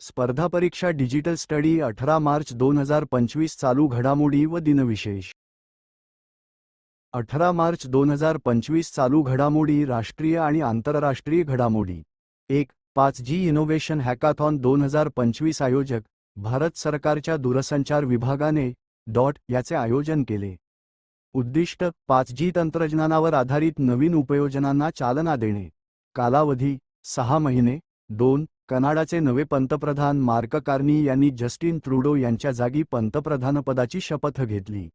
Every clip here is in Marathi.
स्पर्धा परीक्षा डिजिटल स्टडी अठरा मार्च दोन हजार पंचवीस चालू घडामोडी व दिनविशेष. अठरा मार्च दोन हजार पंचवीस चालू घडामोडी राष्ट्रीय आणि आंतरराष्ट्रीय घडामोडी. एक पाच जी इनोव्हेशन हॅकाथॉन दोन हजार पंचवीस आयोजक भारत सरकारच्या दूरसंचार विभागाने डॉट याचे आयोजन केले. उद्दिष्ट पाच जी तंत्रज्ञानावर आधारित नवीन उपयोजनांना चालना देणे. कालावधी सहा महिने दोन कनाडाचे नवे पंतप्रधान मार्क कार्नी यांनी जस्टिन ट्रुडो यांच्या जागी पंतप्रधानपदाची शपथ घेतली.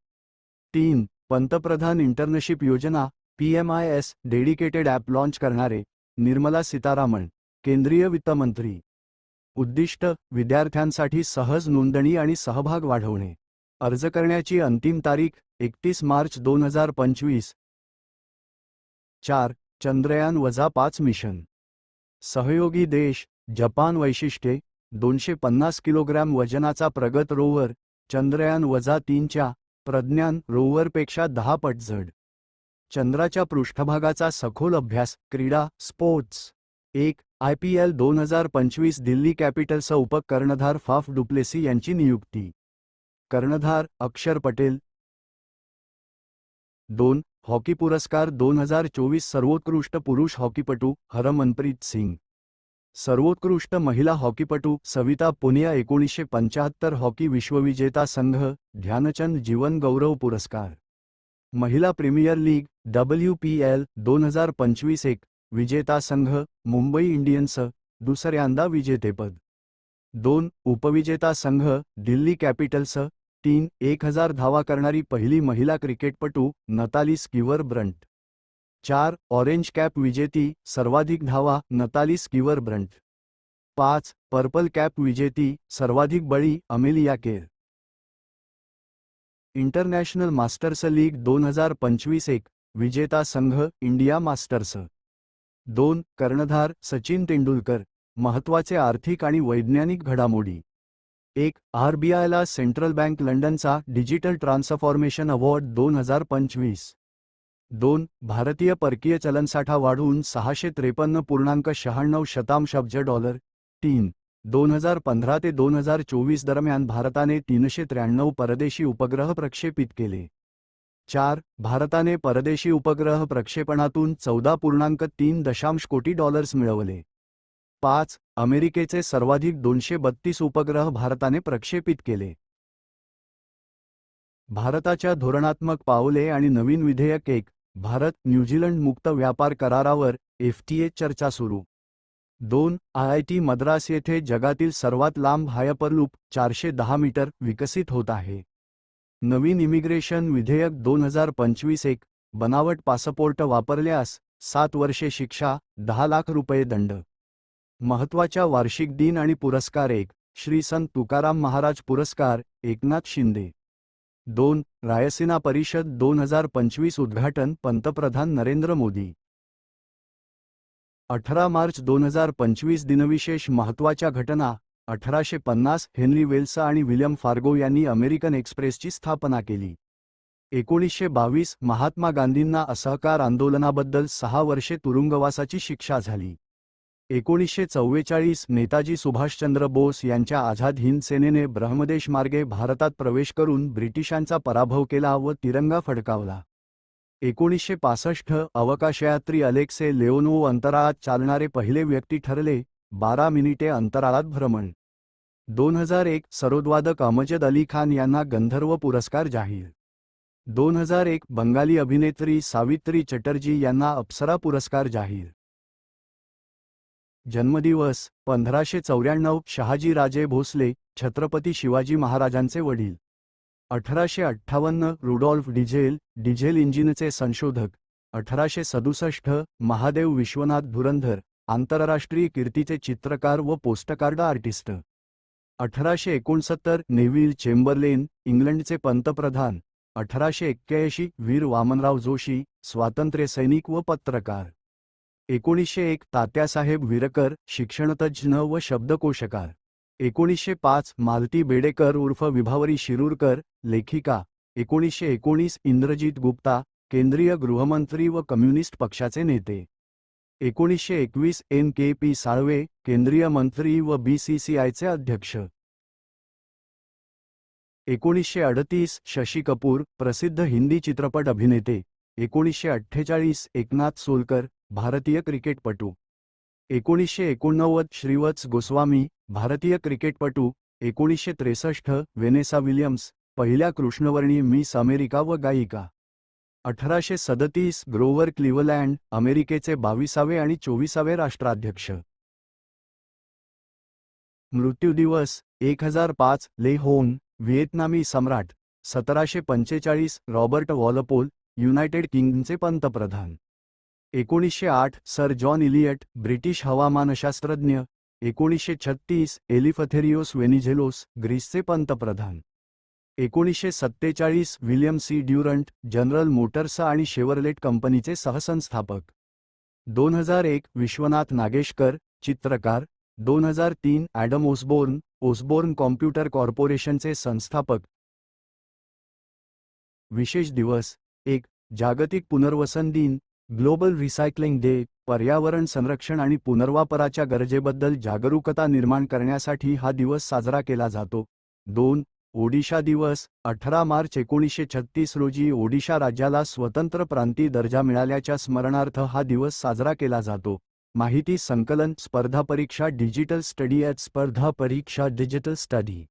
तीन पंतप्रधान इंटर्नशिप योजना पीएमआयएस डेडिकेटेड ॲप लॉन्च करणारे निर्मला सीतारामन केंद्रीय वित्तमंत्री. उद्दिष्ट विद्यार्थ्यांसाठी सहज नोंदणी आणि सहभाग वाढवणे. अर्ज करण्याची अंतिम तारीख एकतीस मार्च दोन हजार पंचवीस. चार चंद्रयान वजा पाच मिशन. सहयोगी देश जपान वैशिष्ट्ये दोनशे पन्नास किलोग्रॅम वजनाचा प्रगत रोवर चंद्रयान वजा तीनच्या प्रज्ञान रोवरपेक्षा दहा पट झड. चंद्राच्या पृष्ठभागाचा सखोल अभ्यास क्रीडा स्पोर्ट्स. एक आय पी एल दोन हजार पंचवीस दिल्ली कॅपिटलचा उपकर्णधार फाफ डुप्लेसी यांची नियुक्ती. कर्णधार अक्षर पटेल. दोन हॉकी पुरस्कार दोन हजार चोवीस सर्वोत्कृष्ट पुरुष हॉकीपटू हरमनप्रीत सिंग. सर्वोत्कृष्ट महिला हॉकीपटू सविता पुनिया एकोणीसशे पंचाहत्तर हॉकी विश्वविजेता संघ ध्यानचंद जीवन गौरव पुरस्कार. महिला premier league W P L दोन हजार पंचवीस एक विजेता संघ मुंबई इंडियन्स दुसऱ्यांदा विजेतेपद. दोन उपविजेता संघ दिल्ली कॅपिटल्स तीन एक हजार धावा करणारी पहिली महिला क्रिकेटपटू नताली स्किवर ब्रंट. चार ऑरेंज कॅप विजेती सर्वाधिक धावा नताली स्कीवर ब्रंट. पाच पर्पल कॅप विजेती सर्वाधिक बळी Amelia Kerr. International masters league दोन हजार पंचवीस एक विजेता संघ इंडिया मास्टर्स. दोन कर्णधार सचिन तेंडुलकर महत्त्वाचे आर्थिक आणि वैज्ञानिक घडामोडी. एक आरबीआयला सेंट्रल बँक लंडनचा डिजिटल ट्रान्सफॉर्मेशन अवॉर्ड दोन हजार पंचवीस. दोन भारतीय परकीय चलनसाठा वाढून सहाशे त्रेपन्न पूर्णांक शहाण्णव शतांश अब्ज डॉलर. तीन दोन हजार पंधरा ते दोन हजार चोवीस दरम्यान भारताने तीनशे त्र्याण्णव परदेशी उपग्रह प्रक्षेपित केले. चार भारताने परदेशी उपग्रह प्रक्षेपणातून चौदा पूर्णांक तीन दशांश कोटी डॉलर्स मिळवले. पाच अमेरिकेचे सर्वाधिक दोनशे बत्तीस उपग्रह भारताने प्रक्षेपित केले. भारताच्या धोरणात्मक पावले आणि नवीन विधेयक एक भारत न्यूझीलंड मुक्त व्यापार करारावर एफटीए चर्चा सुरू. दोन आयआयटी मद्रास येथे जगातील सर्वात लांब हायपरलूप चारशे दहा मीटर विकसित होत आहे. नवीन इमिग्रेशन विधेयक दोन हजार पंचवीस एक बनावट पासपोर्ट वापरल्यास सात वर्षे शिक्षा दहा लाख रुपये दंड. महत्त्वाच्या वार्षिक दिन आणि पुरस्कार एक श्री संत तुकाराम महाराज पुरस्कार एकनाथ शिंदे. दोन रायसीना परिषद दोन हजार पंचवीस उद्घाटन पंतप्रधान नरेंद्र मोदी. अठरा मार्च दोन हजार पंचवीस दिनविशेष महत्त्वाच्या घटना अठराशे पन्नास हेनरी वेल्सा आणि विल्यम फार्गो यांनी अमेरिकन एक्सप्रेसची स्थापना केली. एकोणीसशे बावीस महात्मा गांधींना असहकार आंदोलनाबद्दल सहा वर्षे तुरुंगवासाची शिक्षा झाली. एकोणीसशे चव्वेचाळीस नेताजी सुभाषचंद्र बोस यांच्या आझाद हिंद सेनेने ब्रह्मदेश मार्गे भारतात प्रवेश करून ब्रिटिशांचा पराभव केला व तिरंगा फडकावला. एकोणीसशे पासष्ट अवकाशयात्री अलेक्से लेओनो अंतराळात चालणारे पहिले व्यक्ती ठरले बारा मिनिटे अंतराळात भ्रमण. दोन हजार एक सरोदवादक अमजद अली खान यांना गंधर्व पुरस्कार जाहीर. दोन हजार एक बंगाली अभिनेत्री सावित्री चटर्जी यांना अप्सरा पुरस्कार जाहीर. जन्मदिवस पंधराशे चौऱ्याण्णव शहाजी राजे भोसले छत्रपती शिवाजी महाराजांचे वडील. अठराशे अठ्ठावन्न रुडॉल्फ डिझेल डिझेल इंजिनचे संशोधक. अठराशे सदुसष्ट महादेव विश्वनाथ धुरंधर आंतरराष्ट्रीय कीर्तीचे चित्रकार व पोस्टकार्ड आर्टिस्ट. अठराशे एकोणसत्तर नेव्हिल चेंबरलेन इंग्लंडचे पंतप्रधान. अठराशे एक्क्याऐंशी वीर वामनराव जोशी स्वातंत्र्यसैनिक व पत्रकार. एकोणीसशे एक तात्यासाहेब विरकर शिक्षणतज्ज्ञ व शब्दकोशकार. एकोणीसशे पाच मालती बेडेकर उर्फ विभावरी शिरूरकर लेखिका. एकोणीसशे एकोणीस इंद्रजित गुप्ता केंद्रीय गृहमंत्री व कम्युनिस्ट पक्षाचे नेते. एकोणीसशे एकवीस एन के पी साळवे केंद्रीय मंत्री व बीसीसीआयचे अध्यक्ष. एकोणीसशे अडतीस शशी कपूर प्रसिद्ध हिंदी चित्रपट अभिनेते. एकोणीसशे अठ्ठेचाळीस एकनाथ सोलकर भारतीय क्रिकेटपटू. एकोणीसशे एकोणनव्वद श्रीवत्स गोस्वामी भारतीय क्रिकेटपटू एकोणीसशे त्रेसष्ट वेनेसा विलियम्स पहिल्या कृष्णवर्णी मिस अमेरिका व गायिका. अठराशे सदतीस ग्रोवर क्लिव्हलँड अमेरिकेचे बावीसावे आणि चोवीसावे राष्ट्राध्यक्ष. मृत्यूदिवस एक हजार पाच ले होन व्हिएतनामी सम्राट सतराशे पंचेचाळीस रॉबर्ट वॉलपोल युनायटेड किंग्डमचे पंतप्रधान. एकोणीसशे आठ सर जॉन इलियट ब्रिटिश हवामानशास्त्रज्ञ. एकोणीसशे छत्तीस एलिफथेरियोस वेनिझेलोस ग्रीसचे पंतप्रधान. एकोणीसशे सत्तेचाळीस William C. Durant General Motors आणि शेवरलेट कंपनीचे सहसंस्थापक. दोन हजार एक विश्वनाथ नागेशकर चित्रकार. दोन हजार तीन ॲडम ओसबोर्न ओसबोर्न कॉम्प्युटर कॉर्पोरेशनचे संस्थापक. विशेष दिवस. एक जागतिक पुनर्वसन दिन. ग्लोबल रिसायक्लिंग डे पर्यावरण संरक्षण आणि पुनर्वापराच्या गरजेबद्दल जागरूकता निर्माण करण्यासाठी हा दिवस साजरा केला जातो. दोन ओडिशा दिवस अठरा मार्च एकोणीसशे छत्तीस रोजी ओडिशा राज्याला स्वतंत्र प्रांती दर्जा मिळाल्याच्या स्मरणार्थ हा दिवस साजरा केला जातो. माहिती संकलन स्पर्धा परीक्षा डिजिटल स्टडी ॲट स्पर्धा परीक्षा डिजिटल स्टडी.